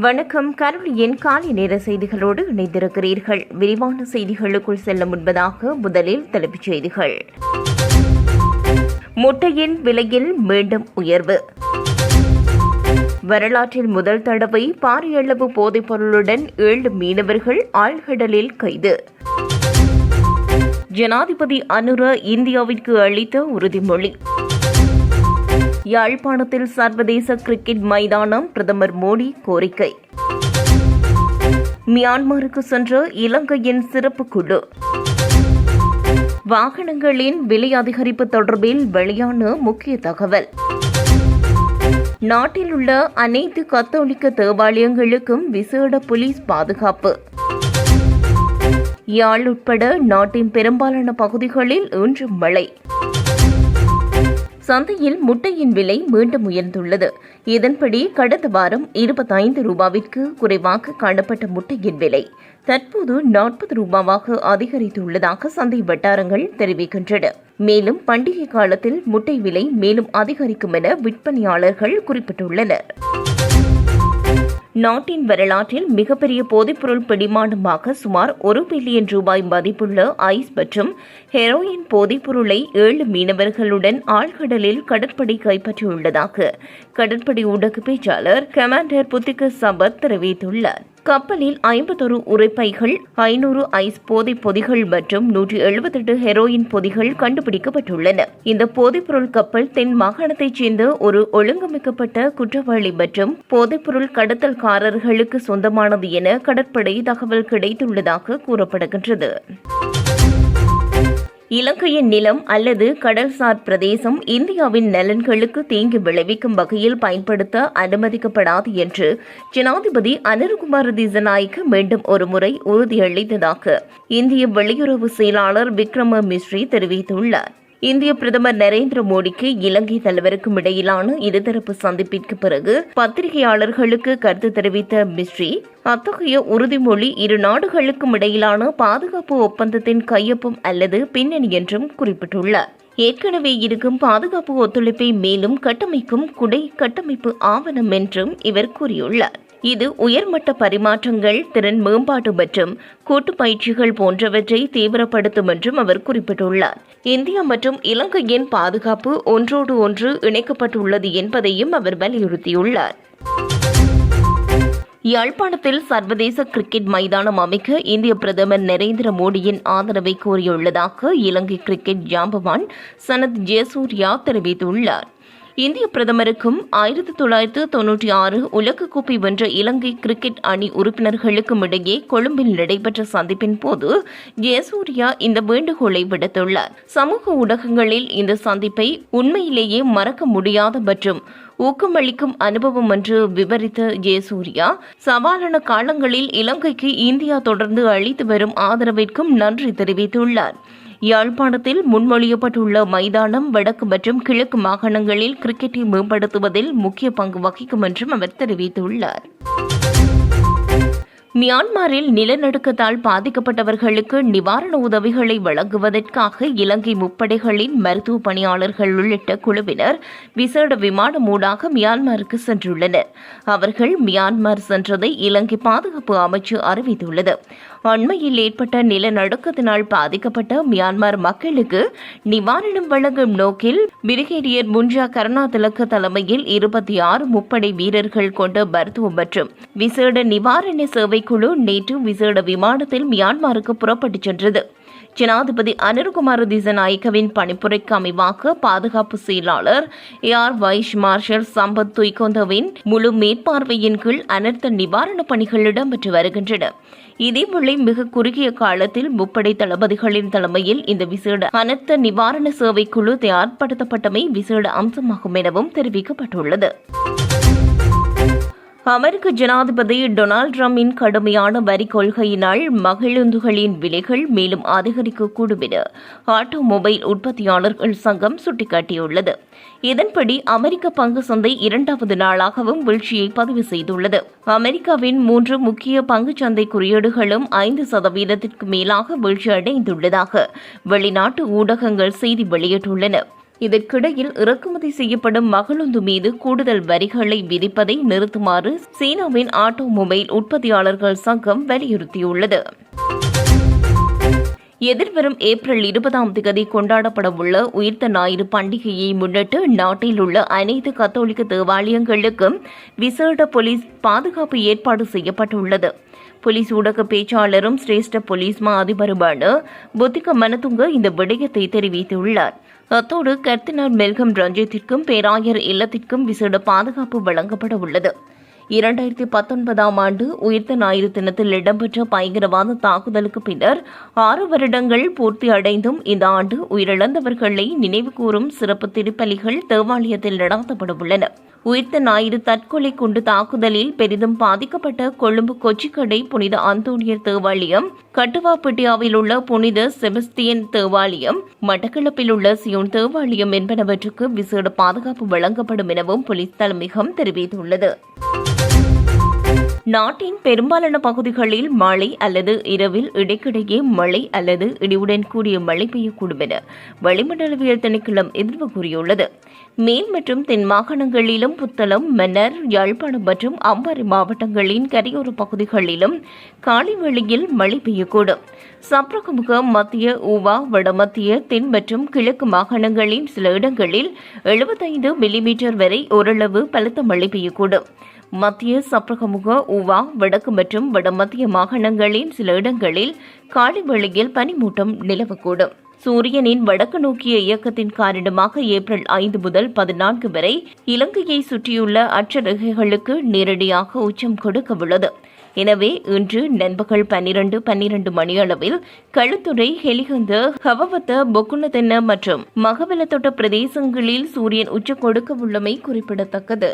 வணக்கம். கருளியின் காலை நேர செய்திகளோடு இணைந்திருக்கிறீர்கள். விரிவான செய்திகளுக்குள் செல்ல முன்பதாக முதலில் தலைப்புச் செய்திகள். முட்டையின் விலையில் மீண்டும் உயர்வு. வரலாற்றில் முதல் தடவை பாரியளவு போதைப் பொருளுடன் ஏழு மீனவர்கள் ஆழ்கடலில் கைது. ஜனாதிபதி அனுர இந்தியாவிற்கு அளித்த உறுதிமொழி. யாழ்ப்பாணத்தில் சர்வதேச கிரிக்கெட் மைதானம் பிரதமர் மோடி கோரிக்கை. மியான்மருக்கு சென்ற இலங்கையின் சிறப்பு குழு. வாகனங்களின் விலை அதிகரிப்பு தொடர்பில் வெளியான முக்கிய தகவல். நாட்டில் உள்ள அனைத்து கத்தோலிக்க தேவாலயங்களுக்கும் விசேட போலீஸ் பாதுகாப்பு. யாழ் உட்பட நாட்டின் பெரும்பாலான பகுதிகளில் இன்று மழை. சந்தையில் முட்டையின் விலை மீண்டும் உயர்ந்துள்ளது. இதன்படி கடந்த வாரம் இருபத்தைந்து ரூபாவிற்கு குறைவாக காணப்பட்ட முட்டையின் விலை தற்போது நாற்பது ரூபாவாக அதிகரித்துள்ளதாக சந்தை வட்டாரங்கள் தெரிவிக்கின்றன. மேலும் பண்டிகை காலத்தில் முட்டை விலை மேலும் அதிகரிக்கும் என விற்பனையாளர்கள் குறிப்பிட்டுள்ளனர். நாட்டின் வரலாற்றில் மிகப்பெரிய போதைப்பொருள் பிடிமானமாக சுமார் ஒரு பில்லியன் ரூபாய் மதிப்புள்ள ஐஸ் மற்றும் ஹெரோயின் போதைப்பொருளை ஏழு மீனவர்களுடன் ஆழ்கடலில் கடற்படை கைப்பற்றியுள்ளதாக கடற்படை ஊடக பேச்சாளர் கமாண்டர் புத்திக சபத் தெரிவித்துள்ளார். கப்பலில் ஐம்பத்தொரு உரைப்பைகள் ஐநூறு ஐஸ் போதை பொதிகள் மற்றும் நூற்றி எழுபத்தெட்டு ஹெரோயின் பொதிகள் கண்டுபிடிக்கப்பட்டுள்ளன. இந்த போதைப்பொருள் கப்பல் தென் மாகாணத்தைச் சேர்ந்த ஒரு ஒழுங்கமைக்கப்பட்ட குற்றவாளி மற்றும் போதைப்பொருள் கடத்தல்காரர்களுக்கு சொந்தமானது என கடற்படை தகவல் கிடைத்துள்ளதாக கூறப்படுகின்றது. இலங்கையின் நிலம் அல்லது கடல்சார் பிரதேசம் இந்தியாவின் நலன்களுக்கு தீங்கு விளைவிக்கும் வகையில் பயன்படுத்த அனுமதிக்கப்படாது என்று ஜனாதிபதி அனில்குமார் திசநாயக்க மீண்டும் ஒருமுறை உறுதியளித்ததாக இந்திய வெளியுறவு செயலாளர் விக்ரம மிஸ்ரி தெரிவித்துள்ளார். இந்திய பிரதமர் நரேந்திர மோடிக்கு இலங்கை தலைவருக்கும் இடையிலான இருதரப்பு சந்திப்பிற்கு பிறகு பத்திரிகையாளர்களுக்கு கருத்து தெரிவித்த மிஸ்ரி அத்தகைய உறுதிமொழி இரு நாடுகளுக்கும் இடையிலான பாதுகாப்பு ஒப்பந்தத்தின் கையொப்பம் அல்லது பின்னணி என்றும் குறிப்பிட்டுள்ளார். ஏற்கனவே இருக்கும் பாதுகாப்பு ஒத்துழைப்பை மேலும் கட்டமைக்கும் குடை கட்டமைப்பு ஆவணம் என்றும் இவர் கூறியுள்ளார். இது உயர்மட்ட பரிமாற்றங்கள் திறன் மேம்பாடு மற்றும் கூட்டு பயிற்சிகள் போன்றவற்றை தீவிரப்படுத்தும் என்றும் அவர் குறிப்பிட்டுள்ளார். இந்தியா மற்றும் இலங்கையின் பாதுகாப்பு ஒன்றோடு ஒன்று இணைக்கப்பட்டுள்ளது என்பதையும் அவர் வலியுறுத்தியுள்ளார். யாழ்ப்பாணத்தில் சர்வதேச கிரிக்கெட் மைதானம் அமைக்க இந்திய பிரதமர் நரேந்திர மோடியின் ஆதரவை கோரியுள்ளதாக இலங்கை கிரிக்கெட் ஜாம்பவான் சனத் ஜெயசூர்யா தெரிவித்துள்ளார். இந்திய பிரதமருக்கும் ஆயிரத்தி தொள்ளாயிரத்து தொன்னூற்றி ஆறு உலகக்கோப்பை வென்ற இலங்கை கிரிக்கெட் அணி உறுப்பினர்களுக்கும் இடையே கொழும்பில் நடைபெற்ற சந்திப்பின் போது ஜெயசூர்யா இந்த வேண்டுகோளை விடுத்துள்ளார். சமூக ஊடகங்களில் இந்த சந்திப்பை உண்மையிலேயே மறக்க முடியாத மற்றும் ஊக்கமளிக்கும் அனுபவம் என்று விவரித்த ஜெயசூர்யா சவாலான காலங்களில் இலங்கைக்கு இந்தியா தொடர்ந்து அளித்து வரும் ஆதரவிற்கும் நன்றி தெரிவித்துள்ளார். யாழ்ப்பாணத்தில் முன்மொழியப்பட்டுள்ள மைதானம் வடக்கு மற்றும் கிழக்கு மாகாணங்களில் கிரிக்கெட்டை மேம்படுத்துவதில் முக்கிய பங்கு வகிக்கும் என்றும் அவர் தெரிவித்துள்ளார். மியான்மரில் நிலநடுக்கத்தால் பாதிக்கப்பட்டவர்களுக்கு நிவாரண உதவிகளை வழங்குவதற்காக இலங்கை முப்படைகளின் மருத்துவ பணியாளர்கள் உள்ளிட்ட குழுவினர் விசேட விமானம் ஊடாக மியான்மருக்கு சென்றுள்ளனர். அவர்கள் மியான்மர் சென்றதை இலங்கை பாதுகாப்பு அமைச்சு அறிவித்துள்ளது. அண்மையில் ஏற்பட்ட நிலநடுக்கத்தினால் பாதிக்கப்பட்ட மியான்மர் மக்களுக்கு நிவாரணம் வழங்கும் நோக்கில் பிரிகேடியர் முன்ஜா கருணாதிலக்க தலைமையில் இருபத்தி ஆறு முப்படை வீரர்கள் கொண்ட மருத்துவம் மற்றும் விசேட நிவாரண சேவை குழு நேற்று விசேட விமானத்தில் மியான்மருக்கு புறப்பட்டுச் சென்றது. ஜனாதிபதி அனிருகுமார் திசநாயக்கவின் பணிப்புரைக்கு அமைவாக பாதுகாப்பு செயலாளர் ஏஆர் வைஸ் மார்ஷல் சம்பத் துய்கொந்தவின் முழு மேற்பார்வையின் கீழ் அனர்த்த நிவாரணப் பணிகள் இடம்பெற்று வருகின்றன. இதேவேளை மிக குறுகிய காலத்தில் முப்படை தளபதிகளின் தலைமையில் இந்த விசேட அனர்த்த நிவாரண சேவைக்குழு தயார்படுத்தப்பட்டமை விசேட அம்சமாகும் எனவும் தெரிவிக்கப்பட்டுள்ளது. அமெரிக்க ஜனாதிபதி டொனால்டு டிரம்பின் கடுமையான வரி கொள்கையினால் மகிழுந்துகளின் விலைகள் மேலும் அதிகரிக்கக்கூடும் என ஆட்டோமொபைல் உற்பத்தியாளர்கள் சங்கம் சுட்டிக்காட்டியுள்ளது. இதன்படி அமெரிக்க பங்கு சந்தை இரண்டாவது நாளாகவும் வீழ்ச்சியை பதிவு செய்துள்ளது. அமெரிக்காவின் மூன்று முக்கிய பங்குச்சந்தை குறியீடுகளும் ஐந்து சதவீதத்திற்கு மேலாக வீழ்ச்சி அடைந்துள்ளதாக வெளிநாட்டு ஊடகங்கள் செய்தி வெளியிட்டுள்ளன. இதற்கிடையில் இறக்குமதி செய்யப்படும் மகளுந்து மீது கூடுதல் வரிகளை விதிப்பதை நிறுத்துமாறு சீனாவின் ஆட்டோமொபைல் உற்பத்தியாளர்கள் சங்கம் வலியுறுத்தியுள்ளது. எதிர்வரும் ஏப்ரல் இருபதாம் தேதி கொண்டாடப்படவுள்ள உயிர்த்த ஞாயிறு பண்டிகையை முன்னிட்டு நாட்டில் உள்ள அனைத்து கத்தோலிக்க தேவாலயங்களுக்கும் விசேட போலீஸ் பாதுகாப்பு ஏற்பாடு செய்யப்பட்டுள்ளது. போலீஸ் ஊடக பேச்சாளரும் சிரேஷ்ட போலீஸ் மா அதிபருமான புத்திக மனதுங்க இந்த விடயத்தை தெரிவித்துள்ளார். அத்தோடு கர்த்தினார் மெல்கம் ரஞ்சித்திற்கும் பேராயர் இல்லத்திற்கும் விசேட பாதுகாப்பு வழங்கப்பட உள்ளது. இரண்டாயிரத்தி பத்தொன்பதாம் ஆண்டு உயிர்த்த ஞாயிறு தினத்தில் இடம்பெற்ற பயங்கரவாத தாக்குதலுக்கு பின்னர் ஆறு வருடங்கள் பூர்த்தி அடைந்தும் இந்த ஆண்டு உயிரிழந்தவர்களை நினைவுகூரும் சிறப்பு திருப்பலிகள் தேவாலயத்தில் நடாத்தப்பட உள்ளன. உயிர்த்த ஞாயிறு தற்கொலை குண்டு தாக்குதலில் பெரிதும் பாதிக்கப்பட்ட கொழும்பு கொச்சிக்கடை புனித அந்தோனியர் தேவாலயம் கட்டுவாப்பட்டியாவில் உள்ள புனித செபஸ்தியன் தேவாலயம் மட்டக்களப்பில் உள்ள சியோன் தேவாலயம் என்பனவற்றுக்கு விசேட பாதுகாப்பு வழங்கப்படும் எனவும் போலீஸ் தலைமையகம் தெரிவித்துள்ளது. நாட்டின் பெரும்பாலான பகுதிகளில் மழை அல்லது இரவில் இடைக்கிடையே மழை அல்லது இடியுடன் கூடிய மழை பெய்யக்கூடும் என வளிமண்டலவியல் திணைக்களம் எதிர்ப்பு கூறியுள்ளது. மேல் மற்றும் தென் மாகாணங்களிலும் புத்தளம் மன்னர் யாழ்ப்பாணம் மற்றும் அம்பாறை மாவட்டங்களின் கரையோர பகுதிகளிலும் காலை வேளையில் மழை பெய்யக்கூடும். சப்ரகமுக மத்திய ஊவா வடமத்திய தென் மற்றும் கிழக்கு மாகாணங்களின் சில இடங்களில் எழுபத்தைந்து மில்லிமீட்டர் வரை ஓரளவு பலத்த மழை பெய்யக்கூடும். மத்திய சப்ரகமுக உவா வடக்கு மற்றும் வடமத்திய மாகாணங்களின் சில இடங்களில் காலை வேளையில் பனிமூட்டம் நிலவக்கூடும். சூரியனின் வடக்கு நோக்கிய இயக்கத்தின் காரணமாக ஏப்ரல் ஐந்து முதல் பதினான்கு வரை இலங்கையை சுற்றியுள்ள அச்சரேகைகளுக்கு நேரடியாக உச்சம் கொடுக்க உள்ளது எனவே இன்று நண்பகல் பன்னிரண்டு பன்னிரண்டு மணியளவில் களுத்துறை ஹெலிகந்த ஹவவத்த பொக்குனதென்ன மற்றும் மகவலத்தொட்ட பிரதேசங்களில் சூரியன் உச்சம் கொடுக்க உள்ளமை குறிப்பிடத்தக்கது.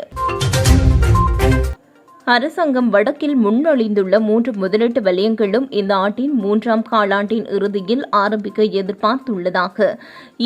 அரசாங்கம் வடக்கில் முன்னொழிந்துள்ள மூன்று முதலீட்டு வலயங்களும் இந்த ஆண்டின் மூன்றாம் காலாண்டின் இறுதியில் ஆரம்பிக்க எதிர்பார்த்துள்ளதாக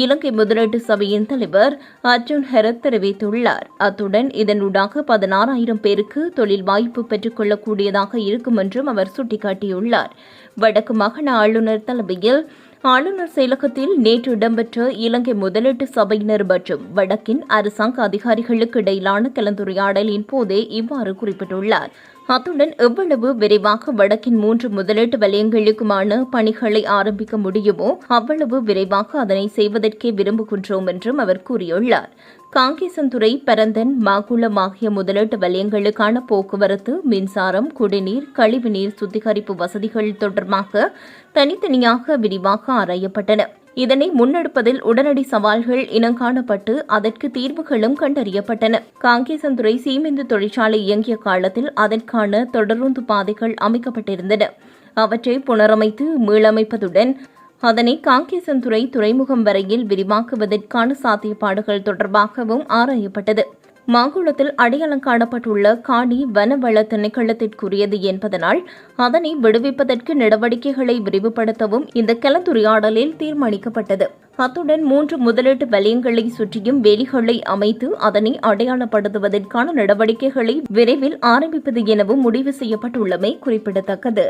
இலங்கை முதலீட்டு சபையின் தலைவர் அர்ஜுன் ஹெரத் தெரிவித்துள்ளார். அத்துடன் இதனூடாக பதினாறாயிரம் பேருக்கு தொழில் வாய்ப்பு பெற்றுக் கொள்ளக்கூடியதாக இருக்கும் என்றும் அவர் சுட்டிக்காட்டியுள்ளார். வடக்கு மாகாண ஆளுநர் தலைமையில் ஆளுநர் செயலகத்தில் நேற்று இடம்பெற்ற இலங்கை முதலீட்டு சபையினர் மற்றும் வடக்கின் அரசாங்க அதிகாரிகளுக்கு இடையிலான கலந்துரையாடலின் போதே இவ்வாறு குறிப்பிட்டுள்ளார். அத்துடன் எவ்வளவு விரைவாக வடக்கின் மூன்று முதலீட்டு வலயங்களுக்குமான பணிகளை ஆரம்பிக்க முடியுமோ அவ்வளவு விரைவாக அதனை செய்வதற்கே விரும்புகின்றோம் என்றும் அவர் கூறியுள்ளார். காங்கேசன்துறை பரந்தன் மாகுளம் ஆகிய முதலீட்டு வலயங்களுக்கான போக்குவரத்து மின்சாரம் குடிநீர் கழிவுநீர் சுத்திகரிப்பு வசதிகள் தொடர்பாக தனித்தனியாக விரிவாக ஆராயப்பட்டன. இதனை முன்னெடுப்பதில் உடனடி சவால்கள் இனங்காணப்பட்டு அதற்கு தீர்வுகளும் கண்டறியப்பட்டன. காங்கேசன்துறை சீமெந்து தொழிற்சாலை இயங்கிய காலத்தில் அதற்கான தொடருந்து பாதைகள் அமைக்கப்பட்டிருந்தன. அவற்றை புனரமைத்து மீளமைப்பதுடன் அதனை காங்கேசன்துறை துறைமுகம் வரையில் விரிவாக்குவதற்கான சாத்தியப்பாடுகள் தொடர்பாகவும் ஆராயப்பட்டது. மாங்குளத்தில் அடையாளம் காணப்பட்டுள்ள காணி வனவள திணைக்களத்திற்குரியது என்பதனால் அதனை விடுவிப்பதற்கு நடவடிக்கைகளை விரிவுபடுத்தவும் இந்த கலந்துரையாடலில் தீர்மானிக்கப்பட்டது. அத்துடன் மூன்று முதலீட்டு வலயங்களை சுற்றியும் வேலிகளை அமைத்து அதனை அடையாளப்படுத்துவதற்கான நடவடிக்கைகளை விரைவில் ஆரம்பிப்பது எனவும் முடிவு செய்யப்பட்டுள்ளமை குறிப்பிடத்தக்கது.